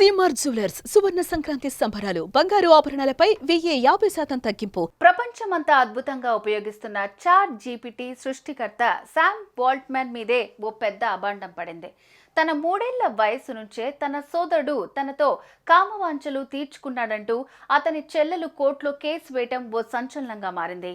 CMR jewellers సువర్ణ సంక్రాంతి సంబరాలు బంగారు ఆభరణాలపై వెయ్యి యాభై శాతం తగ్గింపు. ప్రపంచమంతా అద్భుతంగా ఉపయోగిస్తున్న చాట్ జీపీటీ సృష్టికర్త శామ్ వాల్ట్మెన్ మీదే ఓ పెద్ద అభాండం పడింది. తన మూడేళ్ళ వయసు నుంచే తన సోదరుడు తనతో కామవాంఛలు తీర్చుకున్నాడంటూ అతని చెల్లెలు కోర్టులో కేసు వేయటం ఓ సంచలనంగా మారింది.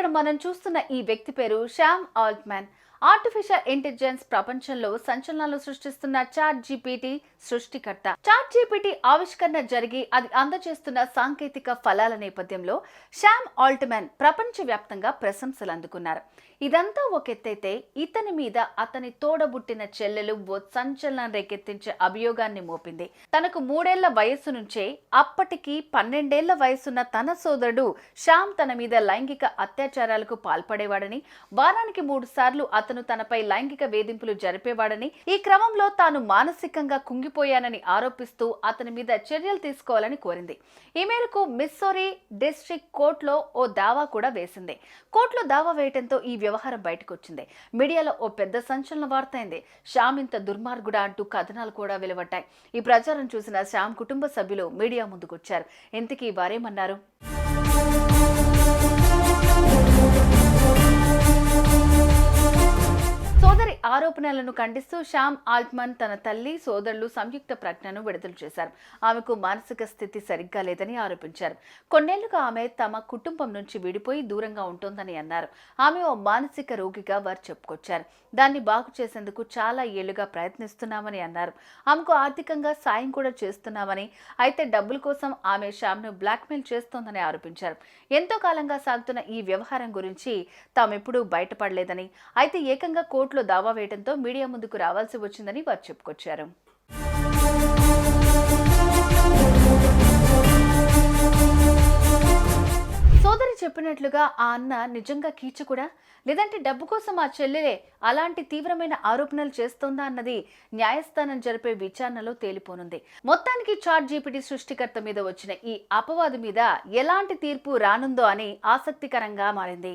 ఇక్కడ మనం చూస్తున్న ఈ వ్యక్తి పేరు శ్యామ్ ఆల్ట్మ్యాన్. ఆర్టిఫిషియల్ ఇంటెలిజెన్స్ ప్రపంచంలో సంచలనాలు సృష్టిస్తున్న చాట్ జీపీటీ సృష్టికర్త. చాట్ జీపీటీ ఆవిష్కరణ జరిగి అది అందజేస్తున్న సాంకేతిక ఫలాల నేపథ్యంలో శ్యామ్ ఆల్ట్మ్యాన్ ప్రపంచవ్యాప్తంగా ప్రశంసలు అందుకున్నారు. ఇదంతా ఒక ఎత్తైతే ఇతని మీద అతని తోడబుట్టిన చెల్లెలు ఓ సంచలనం రేకెత్తించే అభియోగాన్ని మోపింది. తనకు మూడేళ్ళ వయస్సు నుంచే అప్పటికి పన్నెండేళ్ళ వయసున్న తన సోదరుడు శ్యామ్ తన మీద లైంగిక అత్యాచారాలకు పాల్పడేవాడని వారానికి మూడు సార్లు అతను అతను తనపై లైంగిక వేధింపులు జరిపేవాడని ఈ క్రమంలో తాను మానసికంగా కుంగిపోయానని ఆరోపిస్తూ అతని మీద చర్యలు తీసుకోవాలని కోరింది. ఈ మేరకు మిస్సోరీ డిస్ట్రిక్ట్ కోర్టులో ఓ దావా కూడా వేసింది. కోర్టులో దావా వేయటంతో ఈ వ్యవహారం బయటకు వచ్చింది మీడియాలో ఓ పెద్ద సంచలన వార్త అయింది. శ్యామ్ ఇంత దుర్మార్గుడా అంటూ కథనాలు కూడా వెలువడ్డాయి. ఈ ప్రచారం చూసిన శ్యామ్ కుటుంబ సభ్యులు మీడియా ముందుకొచ్చారు. ఇంతకీ వారేమన్నారు? ఆరోపణలను ఖండిస్తూ శ్యామ్ ఆల్ట్మన్ తన తల్లి సోదరులు సంయుక్త ప్రజ్ఞను విడుదల చేశారు. ఆమెకు మానసిక స్థితి సరిగ్గా లేదని ఆరోపించారు. కొన్నేళ్ళుగా ఆమె తమ కుటుంబం నుంచి విడిపోయి దూరంగా ఉంటోందని అన్నారు. ఆమె ఓ మానసిక రోగిగా వారు చెప్పుకొచ్చారు. దాన్ని బాగు చేసేందుకు చాలా ఏళ్ళుగా ప్రయత్నిస్తున్నామని అన్నారు. ఆమెకు ఆర్థికంగా సాయం కూడా చేస్తున్నామని అయితే డబ్బుల కోసం ఆమె శ్యామ్ను బ్లాక్మెయిల్ చేస్తోందని ఆరోపించారు. ఎంతో కాలంగా సాగుతున్న ఈ వ్యవహారం గురించి తామెప్పుడూ బయటపడలేదని అయితే ఏకంగా కోర్టులో దావా వేయడంతో మీడియా ముందుకు రావాల్సి వచ్చిందని వారు చెప్పుకొచ్చారు. సోదరి చెప్పినట్లుగా ఆ అన్న నిజంగా కీచకుడా లేదంటే డబ్బు కోసం ఆ చెల్లెలే అలాంటి తీవ్రమైన ఆరోపణలు చేస్తోందా అన్నది న్యాయస్థానం జరిపే విచారణలో తేలిపోనుంది. మొత్తానికి చాట్ జీపీటీ సృష్టికర్త మీద వచ్చిన ఈ అపవాదు మీద ఎలాంటి తీర్పు రానుందో అని ఆసక్తికరంగా మారింది.